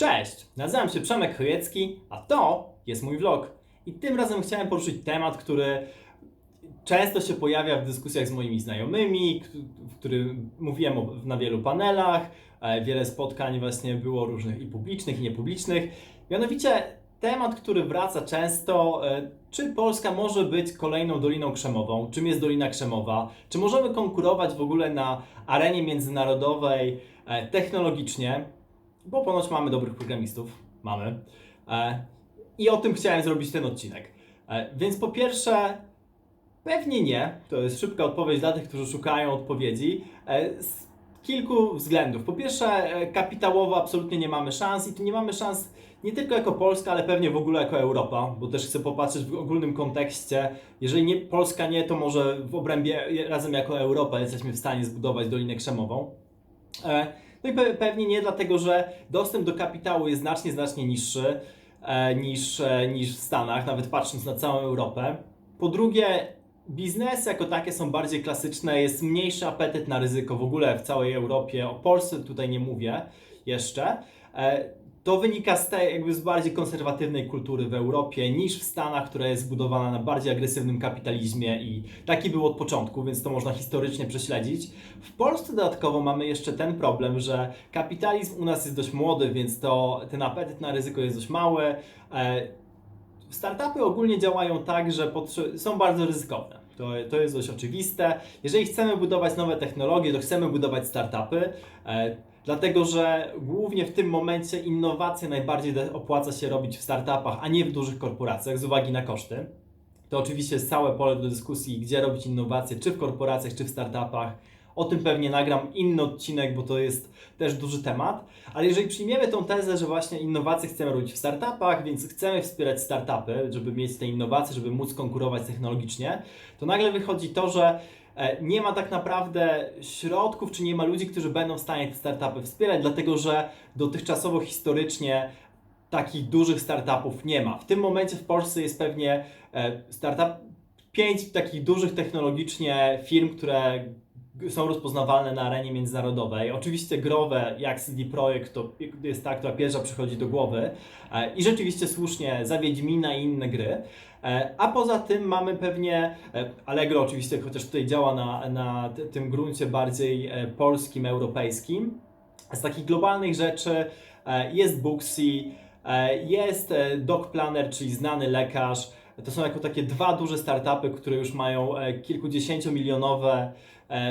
Cześć, nazywam się Przemek Chojecki, a to jest mój vlog. I tym razem chciałem poruszyć temat, który często się pojawia w dyskusjach z moimi znajomymi, w którym mówiłem na wielu panelach, e, wiele spotkań właśnie było różnych i publicznych, i niepublicznych. Mianowicie temat, który wraca często, e, czy Polska może być kolejną Doliną Krzemową? Czym jest Dolina Krzemowa? Czy możemy konkurować w ogóle na arenie międzynarodowej e, technologicznie? Bo ponoć mamy dobrych programistów. Mamy. E, I o tym chciałem zrobić ten odcinek. E, Więc po pierwsze, pewnie nie. To jest szybka odpowiedź dla tych, którzy szukają odpowiedzi. E, Z kilku względów. Po pierwsze, kapitałowo absolutnie nie mamy szans i tu nie mamy szans nie tylko jako Polska, ale pewnie w ogóle jako Europa, bo też chcę popatrzeć w ogólnym kontekście. Jeżeli nie Polska nie, to może w obrębie razem jako Europa jesteśmy w stanie zbudować Dolinę Krzemową. No i pe- pewnie nie dlatego, że dostęp do kapitału jest znacznie, znacznie niższy e, niż, e, niż w Stanach, nawet patrząc na całą Europę. Po drugie, biznesy jako takie są bardziej klasyczne, jest mniejszy apetyt na ryzyko w ogóle w całej Europie. O Polsce tutaj nie mówię jeszcze. E, To wynika z tej jakby z bardziej konserwatywnej kultury w Europie niż w Stanach, która jest zbudowana na bardziej agresywnym kapitalizmie i taki był od początku, więc to można historycznie prześledzić. W Polsce dodatkowo mamy jeszcze ten problem, że kapitalizm u nas jest dość młody, więc to ten apetyt na ryzyko jest dość mały. E, Startupy ogólnie działają tak, że są bardzo ryzykowne. To, to jest dość oczywiste. Jeżeli chcemy budować nowe technologie, to chcemy budować startupy, e, dlatego że głównie w tym momencie innowacje najbardziej opłaca się robić w startupach, a nie w dużych korporacjach z uwagi na koszty. To oczywiście jest całe pole do dyskusji, gdzie robić innowacje, czy w korporacjach, czy w startupach. O tym pewnie nagram inny odcinek, bo to jest też duży temat. Ale jeżeli przyjmiemy tą tezę, że właśnie innowacje chcemy robić w startupach, więc chcemy wspierać startupy, żeby mieć te innowacje, żeby móc konkurować technologicznie, to nagle wychodzi to, że nie ma tak naprawdę środków, czy nie ma ludzi, którzy będą w stanie te startupy wspierać, dlatego że dotychczasowo historycznie takich dużych startupów nie ma. W tym momencie w Polsce jest pewnie e, startup, pięć takich dużych technologicznie firm, które są rozpoznawalne na arenie międzynarodowej. Oczywiście growe, jak CD Projekt, to jest ta, która pierwsza przychodzi do głowy. E, I rzeczywiście słusznie za Wiedźmina i inne gry. E, A poza tym mamy pewnie e, Allegro oczywiście, chociaż tutaj działa na, na tym gruncie bardziej e, polskim, europejskim. Z takich globalnych rzeczy jest Booksy, jest Doc Planner, czyli znany lekarz. To są jako takie dwa duże startupy, które już mają kilkudziesięciomilionowe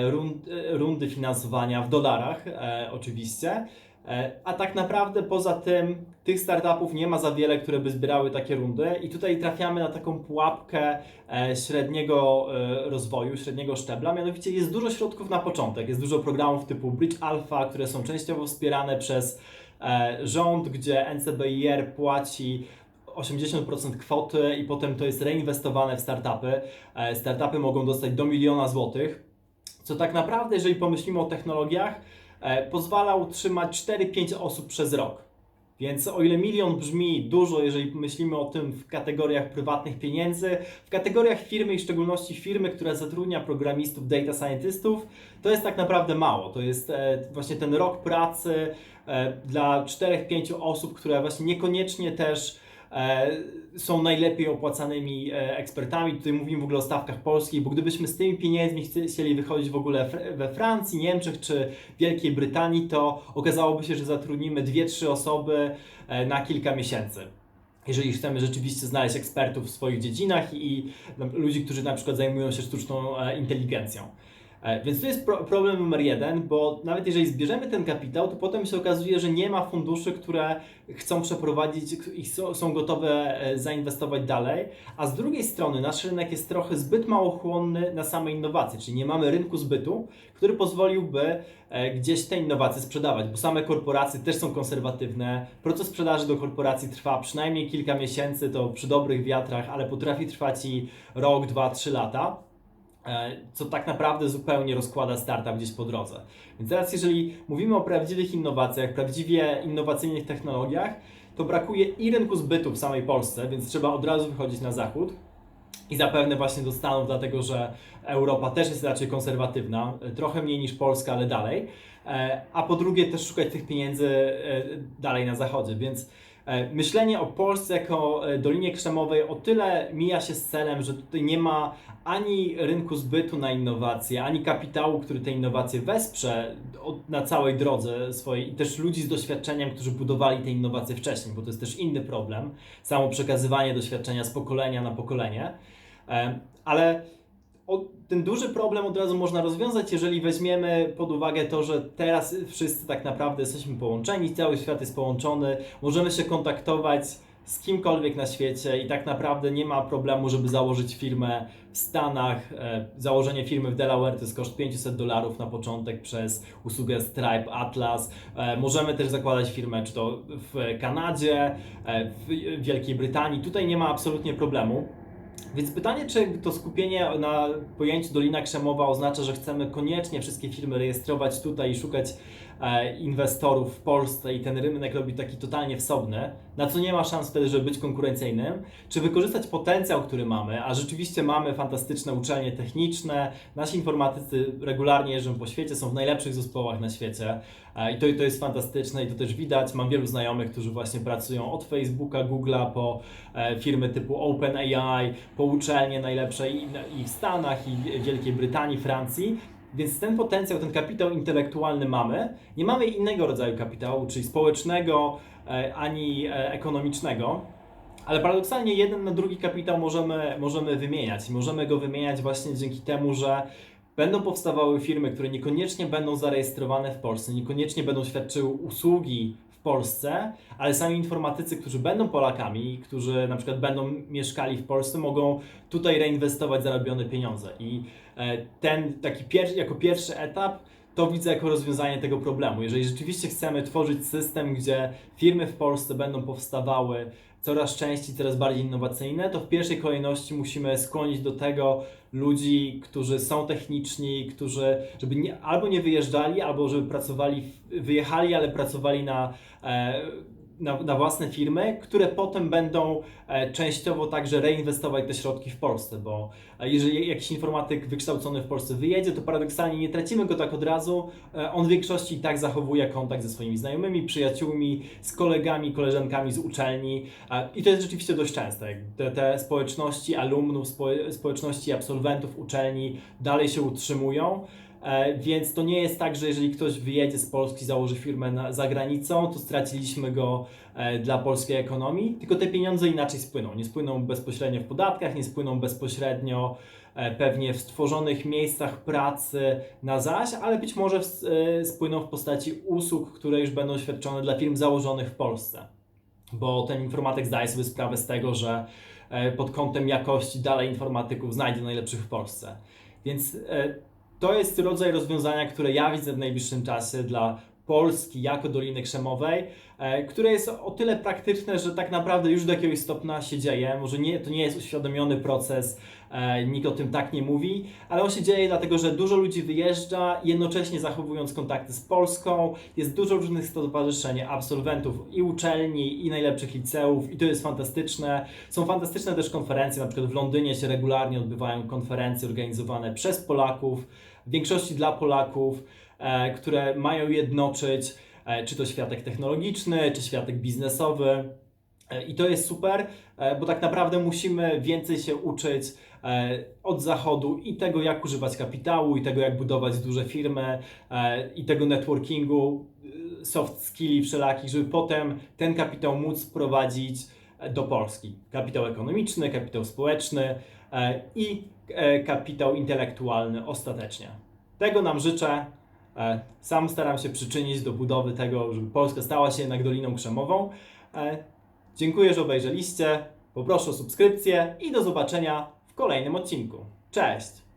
rund, rundy finansowania w dolarach, oczywiście. E, A tak naprawdę poza tym tych startupów nie ma za wiele, które by zbierały takie rundy i tutaj trafiamy na taką pułapkę e, średniego e, rozwoju, średniego szczebla. Mianowicie jest dużo środków na początek, jest dużo programów typu Bridge Alpha, które są częściowo wspierane przez rząd, gdzie NCBIR płaci 80% kwoty i potem to jest reinwestowane w startupy. Startupy mogą dostać do miliona złotych, co tak naprawdę, jeżeli pomyślimy o technologiach, pozwala utrzymać 4-5 osób przez rok. Więc o ile milion brzmi dużo, jeżeli myślimy o tym w kategoriach prywatnych pieniędzy, w kategoriach firmy i w szczególności firmy, która zatrudnia programistów, data scientystów, to jest tak naprawdę mało. To jest e, właśnie ten rok pracy e, dla 4-5 osób, które właśnie niekoniecznie też e, są najlepiej opłacanymi e, ekspertami. Tutaj mówimy w ogóle o stawkach polskich, bo gdybyśmy z tymi pieniędzmi chcieli wychodzić w ogóle we Francji, Niemczech czy Wielkiej Brytanii, to okazałoby się, że zatrudnimy 2-3 osoby e, na kilka miesięcy. Jeżeli chcemy rzeczywiście znaleźć ekspertów w swoich dziedzinach i no, ludzi, którzy na przykład zajmują się sztuczną e, inteligencją. E, Więc to jest pro problem numer jeden, bo nawet jeżeli zbierzemy ten kapitał, to potem się okazuje, że nie ma funduszy, które chcą przeprowadzić i są, gotowe e, zainwestować dalej, a z drugiej strony nasz rynek jest trochę zbyt małochłonny na same innowacje, czyli nie mamy rynku zbytu, który pozwoliłby e, gdzieś te innowacje sprzedawać, bo same korporacje też są konserwatywne. Proces sprzedaży do korporacji trwa przynajmniej kilka miesięcy, to przy dobrych wiatrach, ale potrafi trwać i rok, dwa, trzy lata co tak naprawdę zupełnie rozkłada startup gdzieś po drodze. Więc teraz, jeżeli mówimy o prawdziwych innowacjach, prawdziwie innowacyjnych technologiach, to brakuje i rynku zbytu w samej Polsce, więc trzeba od razu wychodzić na zachód. i zapewne właśnie do Stanów, dlatego że Europa też jest raczej konserwatywna, e, trochę mniej niż Polska, ale dalej. E, A po drugie też szukać tych pieniędzy e, dalej na zachodzie, więc e, myślenie o Polsce jako e, Dolinie Krzemowej o tyle mija się z celem, że tutaj nie ma ani rynku zbytu na innowacje, ani kapitału, który te innowacje wesprze na całej drodze swojej i też ludzi z doświadczeniem, którzy budowali te innowacje wcześniej, bo to jest też inny problem, samo przekazywanie doświadczenia z pokolenia na pokolenie. E, Ale ten duży problem od razu można rozwiązać, jeżeli weźmiemy pod uwagę to, że teraz wszyscy tak naprawdę jesteśmy połączeni, cały świat jest połączony, możemy się kontaktować z kimkolwiek na świecie i tak naprawdę nie ma problemu, żeby założyć firmę w Stanach. E, założenie firmy w Delaware to jest koszt 500 dolarów na początek przez usługę Stripe Atlas. E, możemy też zakładać firmę czy to w Kanadzie, e, w Wielkiej Brytanii. Tutaj nie ma absolutnie problemu. Więc pytanie, czy to skupienie na pojęciu Dolina Krzemowa oznacza, że chcemy koniecznie wszystkie firmy rejestrować tutaj i szukać e, inwestorów w Polsce i ten rynek robić taki totalnie wsobny, na co nie ma szans wtedy, żeby być konkurencyjnym, czy wykorzystać potencjał, który mamy, a rzeczywiście mamy fantastyczne uczelnie techniczne, nasi informatycy regularnie jeżdżą po świecie, są w najlepszych zespołach na świecie e, i to, to jest fantastyczne i to też widać. Mam wielu znajomych, którzy właśnie pracują od Facebooka, Google'a po e, firmy typu OpenAI, po uczelnie najlepsze i, i w Stanach, i w Wielkiej Brytanii, Francji. Więc ten potencjał, ten kapitał intelektualny mamy. Nie mamy innego rodzaju kapitału, czyli społecznego e, ani e, ekonomicznego. Ale paradoksalnie jeden na drugi kapitał możemy, możemy wymieniać. Możemy go wymieniać właśnie dzięki temu, że będą powstawały firmy, które niekoniecznie będą zarejestrowane w Polsce, niekoniecznie będą świadczyły usługi w Polsce, ale sami informatycy, którzy będą Polakami, którzy na przykład będą mieszkali w Polsce, mogą tutaj reinwestować zarobione pieniądze. I e, ten taki pier- jako pierwszy etap to widzę jako rozwiązanie tego problemu. Jeżeli rzeczywiście chcemy tworzyć system, gdzie firmy w Polsce będą powstawały coraz częściej, coraz bardziej innowacyjne, to w pierwszej kolejności musimy skłonić do tego ludzi, którzy są techniczni, którzy żeby nie, albo nie wyjeżdżali, albo żeby pracowali, wyjechali, ale pracowali na, e, na, na własne firmy, które potem będą e, częściowo także reinwestować te środki w Polsce, bo e, jeżeli jakiś informatyk wykształcony w Polsce wyjedzie, to paradoksalnie nie tracimy go tak od razu. E, On w większości i tak zachowuje kontakt ze swoimi znajomymi, przyjaciółmi, z kolegami, koleżankami z uczelni i to jest rzeczywiście dość częste. Te, te społeczności alumnów, spo, społeczności absolwentów uczelni dalej się utrzymują. E, Więc to nie jest tak, że jeżeli ktoś wyjedzie z Polski, założy firmę na, za granicą, to straciliśmy go e, dla polskiej ekonomii, tylko te pieniądze inaczej spłyną. Nie spłyną bezpośrednio w podatkach, nie spłyną bezpośrednio e, pewnie w stworzonych miejscach pracy na zaś, ale być może spłyną w postaci usług, które już będą świadczone dla firm założonych w Polsce. Bo ten informatyk zdaje sobie sprawę z tego, że pod kątem jakości dalej informatyków znajdzie najlepszych w Polsce. Więc to jest rodzaj rozwiązania, które ja widzę w najbliższym czasie dla Polski jako Doliny Krzemowej, e, które jest o tyle praktyczne, że tak naprawdę już do jakiegoś stopnia się dzieje. Może nie, to nie jest uświadomiony proces, e, nikt o tym tak nie mówi, ale on się dzieje dlatego, że dużo ludzi wyjeżdża, jednocześnie zachowując kontakty z Polską. Jest dużo różnych stowarzyszeń, absolwentów i uczelni, i najlepszych liceów, i to jest fantastyczne. Są fantastyczne też konferencje, na przykład w Londynie się regularnie odbywają konferencje organizowane przez Polaków, większości dla Polaków, e, które mają jednoczyć e, czy to światek technologiczny, czy światek biznesowy. E, I to jest super, bo tak naprawdę musimy więcej się uczyć od zachodu i tego, jak używać kapitału, i tego, jak budować duże firmy, i tego networkingu, soft skilli wszelakich, żeby potem ten kapitał móc prowadzić do Polski. Kapitał ekonomiczny, kapitał społeczny i e, kapitał intelektualny ostatecznie. Tego nam życzę. E, Sam staram się przyczynić do budowy tego, żeby Polska stała się jednak Doliną Krzemową. E, Dziękuję, że obejrzeliście. Poproszę o subskrypcję i do zobaczenia w kolejnym odcinku. Cześć!